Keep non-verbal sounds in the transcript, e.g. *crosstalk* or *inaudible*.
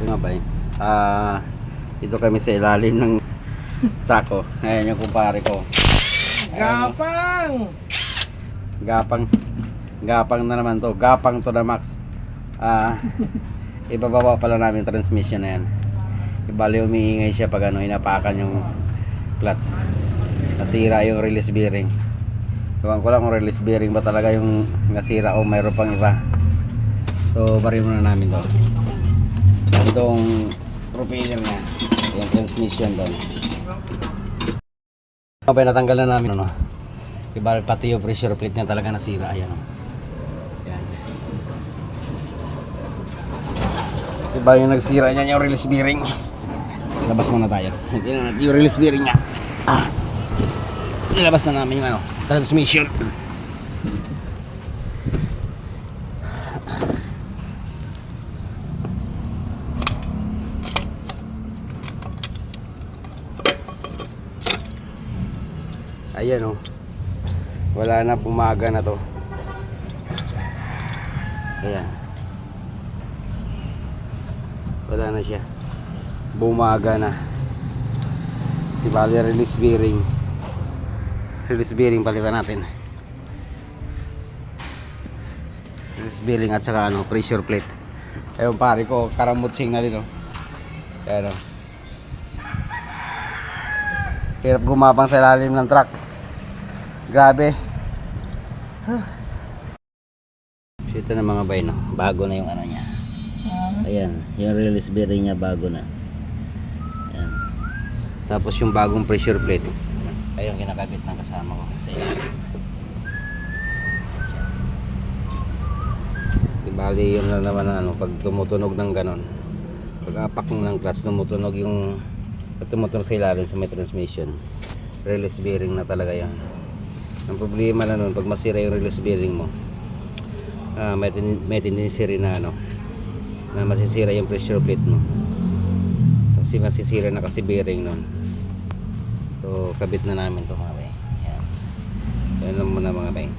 Yung nga ba eh. Ah, dito kami sa ilalim ng truck ko. Ayan yung kumpare ko. Gapang! Gapang. Gapang na naman to. Gapang to the max. Ah, ibababa pala namin transmission na yan. Ibali umiingay siya pag ano, inapakan yung clutch. Nasira yung release bearing. Ewan ko lang kung release bearing ba talaga yung nasira o mayroon pang iba. So, bari muna namin to. Itong propeller niya. Yung transmission doon. Okay, natanggal na namin ano. Iba pati yung pressure plate niya talaga nasira. Ayan. oh. Yan. Iba yung nagsira niya yung release bearing. Labas muna tayo. *laughs* Yung release bearing niya. Ah. Ilabas na namin yung ano, transmission. Ayan oh. Wala na pumaga na to. Ayan. Wala na siya. Bumaga na. Ibali release bearing. Release bearing palitan natin. Release bearing at saka ano, pressure plate. Ayun pare ko, karamot signal dito. Ayan oh. Hirap gumapang sa ilalim ng truck. Grabe. So, ito na mga bay, no? Bago na yung ano niya. Ayan, yung release bearing niya bago na. Ayan. Tapos yung bagong pressure plate. Ayun, kinakabit ng kasama ko sa ilalim. Bali yun na naman ang ano, pag tumutunog ng ganon. Pag apak mo ng clutch, tumutunog yung pag tumutunog sa ilalim sa may transmission. Release bearing na talaga yan. Ang problema na nun, pag masira yung release bearing mo, ah, may, ten- may tendency rin na ano, na masisira yung pressure plate mo. Kasi masisira na kasi bearing nun. So, kabit na namin to mga bay. Yan. Yan lang muna mga bay.